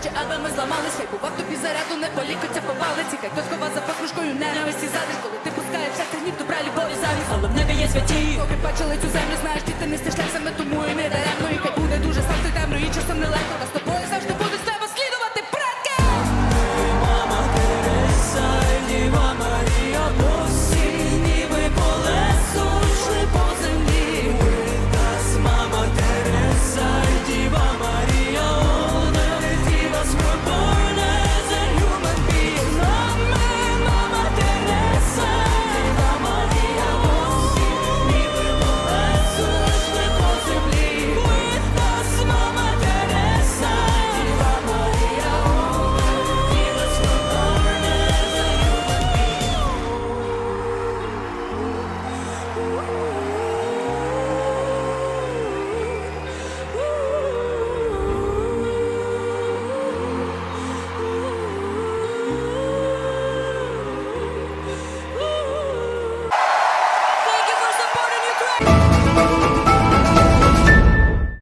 хоче, аби ми зламались Хай бував тобі заряду, не полікуться по палиці. Хай хтось кова за покружкою ненависті задиш Коли ти пускаєш все гнів, добра, любові, завість Але в небі є святі. Поки бачили цю землю, знаєш, ти ти не стиш